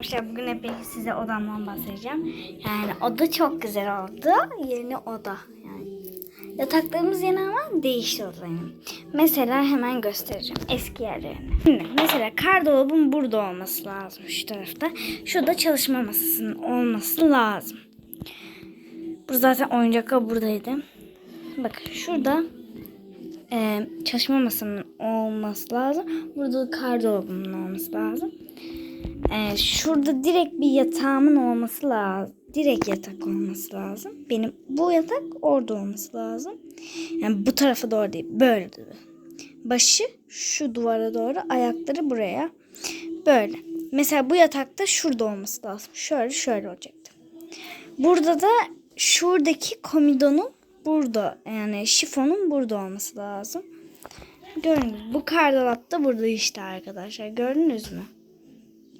Arkadaşlar bugün hep size odamdan bahsedeceğim. Yani oda çok güzel oldu. Yeni oda yani. Yataklarımız yeni ama değişti odanın. Mesela hemen göstereceğim eski yerlerini. Şimdi mesela kardolabın burada olması lazım şu tarafta. Şurada çalışma masasının olması lazım. Bu zaten oyuncaklar buradaydı. Bak şurada e, çalışma masamın olması lazım. Burada kardolabımın olması lazım. Ee, şurada direkt bir yatağımın olması lazım. Direkt yatak olması lazım. Benim bu yatak orada olması lazım. Yani bu tarafa doğru değil. Böyle. Başı şu duvara doğru, ayakları buraya. Böyle. Mesela bu yatakta şurada olması lazım. Şöyle şöyle olacaktı. Burada da şuradaki komidonun burada yani şifonun burada olması lazım. Gördünüz. Bu kardolap da burada işte arkadaşlar. Gördünüz mü?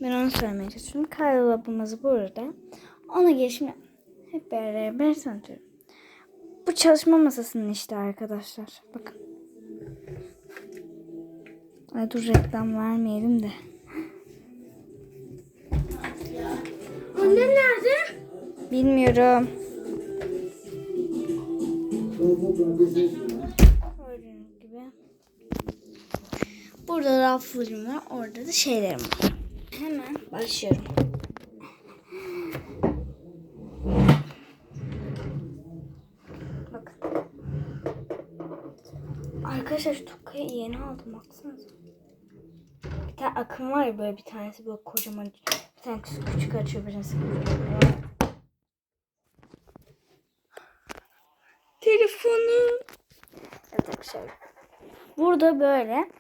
Ben onu söylemeye çalışıyorum. Kardolabımız burada. Ona geçme. Hep beraber tanıtıyorum. Bu çalışma masasının işte arkadaşlar. Bakın. Ay dur reklam vermeyelim de. Anne nerede? Bilmiyorum. Gördüğünüz gibi. Burada raflarım var. Orada da şeylerim var. Hemen başlıyorum. Bakın. Arkadaşlar şu tokayı yeni aldım baksanıza. Bir tane akım var ya böyle bir tanesi böyle kocaman. Bir tane küçük, küçük açıyor birisi. Telefonum. Evet arkadaşlar. Burada böyle.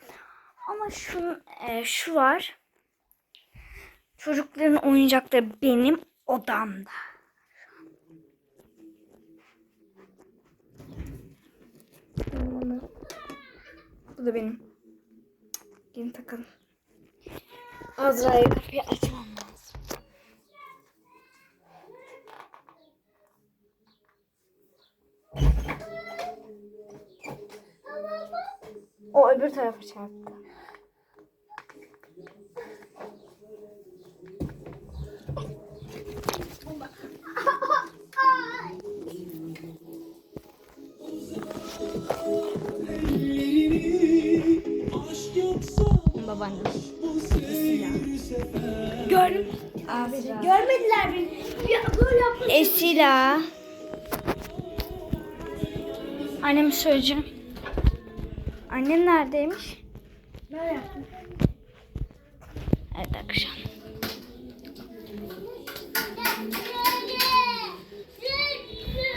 Ama şu, e, şu var. Çocukların oyuncakları benim odamda. Bu da benim. Gelin takalım. Azra'ya kapıyı açmam lazım. O öbür tarafa çarptı. Görmediler beni. Ya böyle yapma. Esila. Anneme söyleyeceğim. Annem neredeymiş? Böyle yaptım. Evet akşam.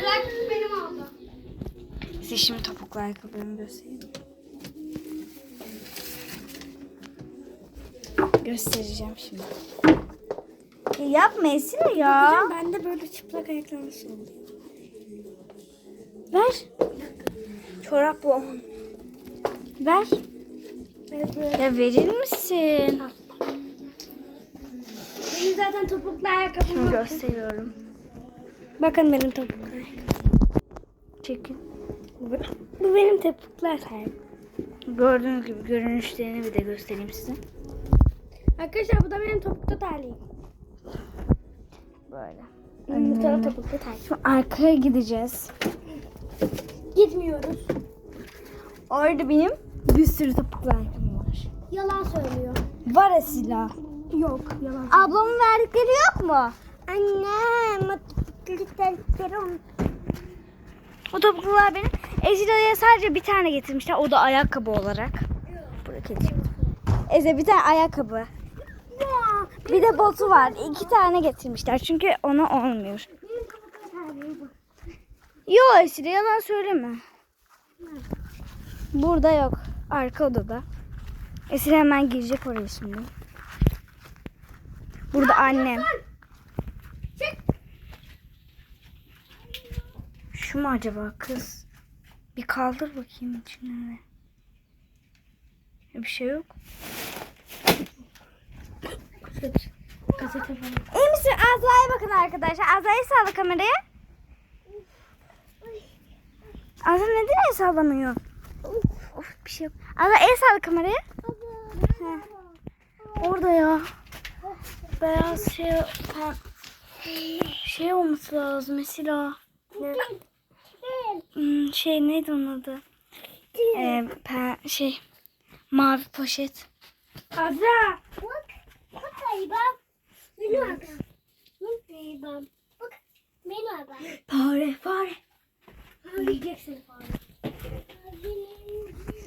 Bırak benim aldı. Size şimdi topuklu ayakkabılarımı göstereyim. Göstereceğim şimdi. Ya yapma Esila ya. Ben de böyle çıplak ayakla nasıl oluyor? Ver. Çorap bu. Ver. Evet. Ya verir misin? Benim zaten topuklu ayakkabım yok. gösteriyorum. Bakın benim topuklu ayakkabım. Çekin. Bu, bu benim topuklu ayakkabım. Gördüğünüz gibi görünüşlerini bir de göstereyim size. Arkadaşlar bu da benim topuklu terliğim. Böyle. Yumurtalı topuklu terliğim. Şimdi arkaya gideceğiz. Gitmiyoruz. Orada benim bir sürü topuklu ayakkabım var. Yalan söylüyor. Var Esila. Yok yalan. Ablamın verdikleri yok mu? Anne topuklu O topuklular benim. Esila'ya sadece bir tane getirmişler. O da ayakkabı olarak. Buraya getireyim. Eze bir tane ayakkabı. Bir de botu var. İki tane getirmişler. Çünkü ona olmuyor. Yok Esile yalan söyleme. Burada yok. Arka odada. Esile hemen girecek oraya şimdi. Burada annem. Şu mu acaba kız? Bir kaldır bakayım içine. Bir şey yok. Gazete falan. İyi misin? Azra'ya bakın arkadaşlar. Azra'ya sağla kameraya. Azra neden el sallamıyor? Of bir şey yok. Azra el salla kameraya. Orada ya. beyaz şey şey olması lazım mesela. Ne? Hmm, şey neydi onun adı? Ee, şey mavi poşet. Azra. Bak. Fare fare.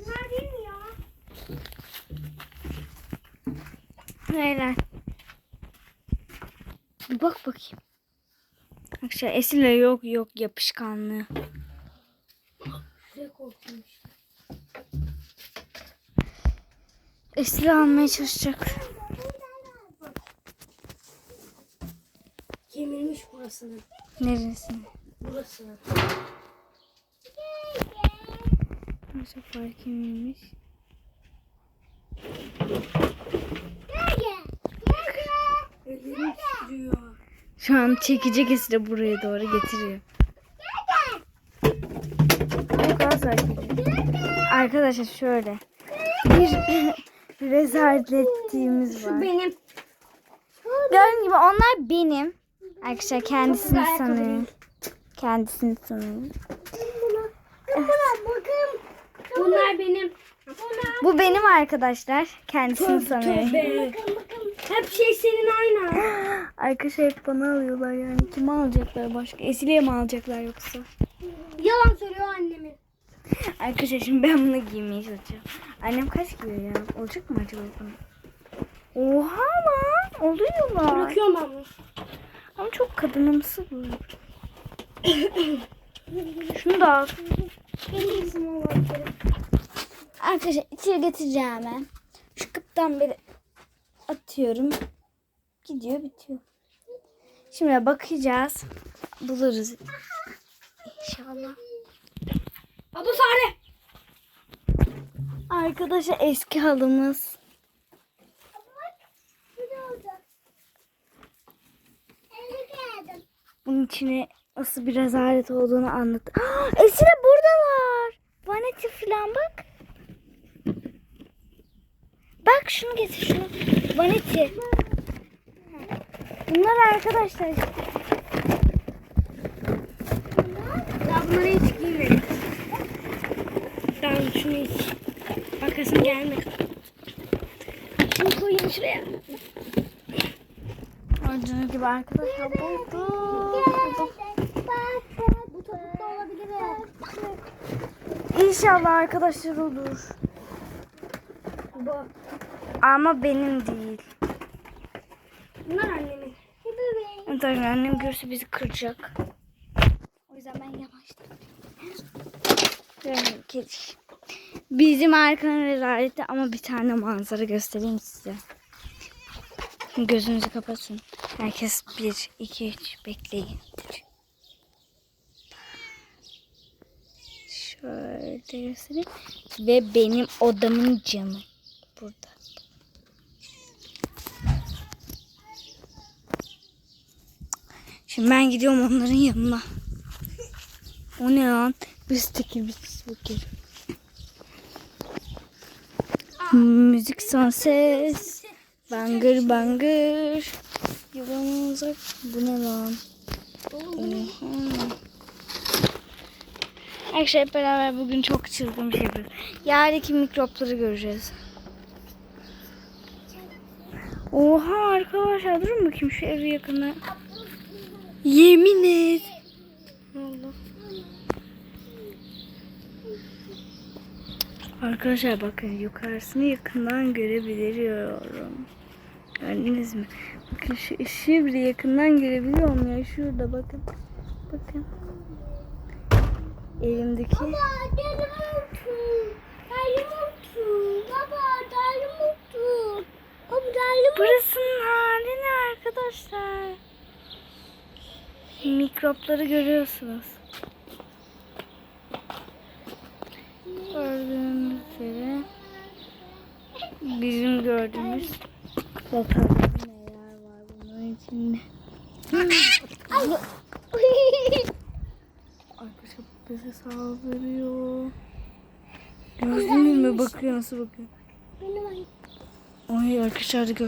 Bunlar değil mi ya? Neler? Bir bak bakayım. Arkadaşlar Esile yok yok yapışkanlığı. Esile almaya çalışacak. Burasını. Neresini? Burasını. Nasıl fark edilmiş? Ellerim titriyor. Şu an çekecek Esile buraya doğru getiriyor. Çok az. Arkadaşlar şöyle. Bir rezaletliğimiz var. Benim. Gördüğünüz gibi onlar benim. Arkadaşlar kendisini sanıyor. Kendisini sanıyor. bakın. Bunlar benim. Bunlar. Bu benim arkadaşlar. Kendisini sanıyor. Bakın bakın. Hep şey senin aynı. Arkadaşlar hep bana alıyorlar yani. Kimi alacaklar başka? Esile'ye mi alacaklar yoksa? Yalan söylüyor annemi. Arkadaşlar şimdi ben bunu giymeye çalışacağım. Annem kaç giyiyor ya? Olacak mı acaba bana? Oha lan. Oluyorlar. Bırakıyorum ben bunu. Ama çok kadınımsı bu. Şunu da al. Benim. Arkadaşlar içeri getireceğim hemen. Şu kıptan beri atıyorum. Gidiyor bitiyor. Şimdi bakacağız. Buluruz. İnşallah. Adı Sare. Arkadaşlar eski halımız. Bunun içine nasıl bir rezalet olduğunu anlat. Esile buradalar. Vaneti falan bak. Bak şunu getir şunu. Vaneti. Bunlar arkadaşlar. Ya bunları hiç giymedim. Tamam şunu hiç. Bakasın gelme. Şunu koyayım şuraya. Gördüğünüz gibi arkadaşlar bulduk. Bu topukta olabilir. İnşallah arkadaşlar olur. Bu. Ama benim değil. Bunlar annemin. Evet annem görse bizi kıracak. O yüzden ben. Gördüğünüz kedi. Bizim arkanın rezaleti ama bir tane manzara göstereyim size. Gözünüzü kapatın. Herkes bir, iki, üç bekleyin. Şöyle göstereyim. Ve benim odamın camı burada. Şimdi ben gidiyorum onların yanına. O ne lan? Üstteki bir spiker. Müzik son ses. Bangır bangır. Yolun uzak. Bu ne lan? Oha. Arkadaşlar hep beraber bugün çok çılgın bir şey yapıyoruz. Yerdeki mikropları göreceğiz. Oha arkadaşlar durun bakayım şu evi yakına. Yemin et. Allah. Arkadaşlar bakın yukarısını yakından görebiliyorum. Gördünüz mü? Bakın şu ışığı bile yakından görebiliyorum ya. Şurada bakın. Bakın. Elimdeki. Baba delim olsun. Delim olsun. Baba delim olsun. Baba delim Burasının hali ne arkadaşlar? Mikropları görüyorsunuz. Gördüğünüz üzere bizim gördüğümüz bakalım neler var bunun içinde. Bize saldırıyor. Gördünüz mü? Bakıyor nasıl bakıyor. Benim Ay arkadaşlar da gör.